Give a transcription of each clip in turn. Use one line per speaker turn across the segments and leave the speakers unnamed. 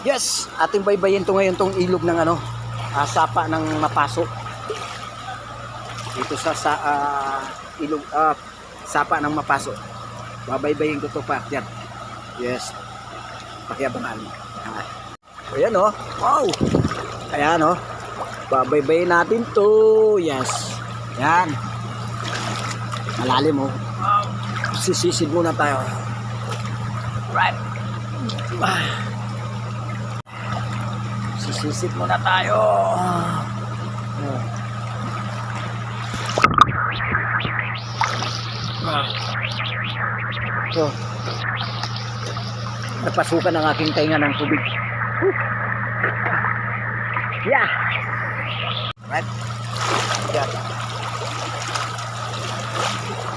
Yes, ating baybayin to ngayon tong ilog ng ano, ah, sapa ng mapaso. Dito sa sa ah, ilog ah, sapa ng mapaso. Babaybayin ko to pa. Yan. Yes. Pakiabangan. Ah. Ayan oh. Wow. Ayan oh. Babaybayin natin to. Yes. Yan. Malalim oh. Sisisid muna tayo. Right. Ah. Sisisid muna tayo. Oh. Ah. So, napasukan ang aking tainga ng tubig. Yeah. Right. Yeah.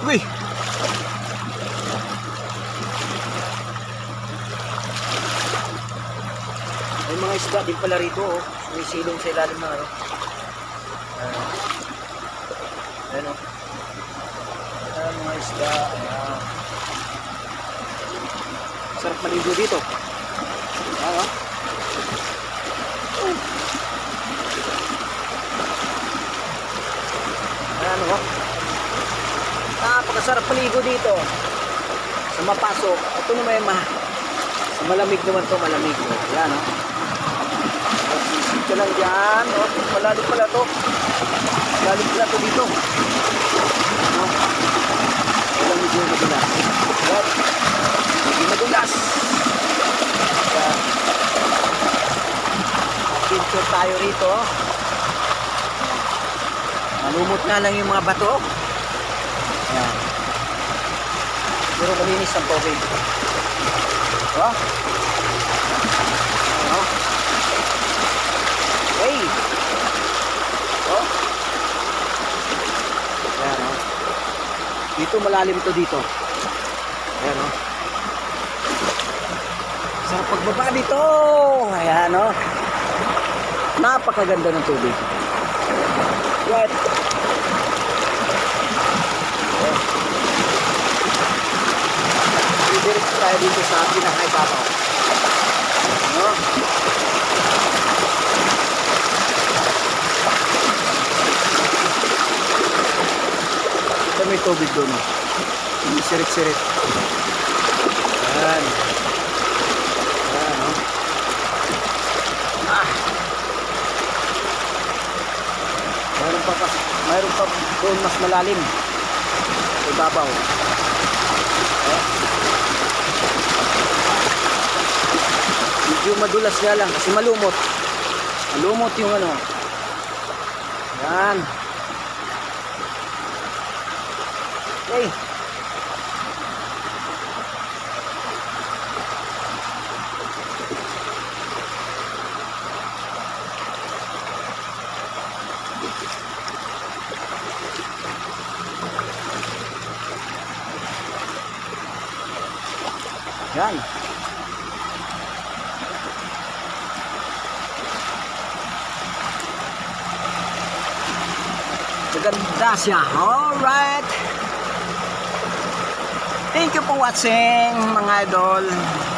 Uy. May mga isda din pala rito, oh. May silong sa ilalim ng ano. Ayan. Ayan, oh. Ayan, mga isda. Ayan. Sarap maligo dito. Ayan, oh. Ayan, oh. Napakasarap maligo dito. Sa mapasok. Ito naman yung ma sa malamig naman to, malamig. Ayan, oh. Ka lang dyan. Oh, malalim pala to. Malalim pala to dito. No? Malamig yung madulas. Ayan. Hindi madulas. Ayan. Picture tayo rito. Malumot nga lang yung mga bato. Ayan. Pero malinis ang tubig. Oh. Oh. Hey. Oh. Ayan, oh. Dito malalim to dito. Ayan, oh. Sarap pagbaba dito. Ayan, oh. Napakaganda ng tubig. Oh. Didiretso tayo dito sa pinakaibabaw. No? Ito may tubig doon. sirit-sirit. Ayan. Ayan, oh. Ah. Mayroon pa, mayroon pa doon mas malalim. Ibabaw. Oh. Medyo madulas nga lang kasi malumot. Malumot yung ano. Yan. Okay. Yan. Maganda siya. Alright. Thank you for watching mga idol.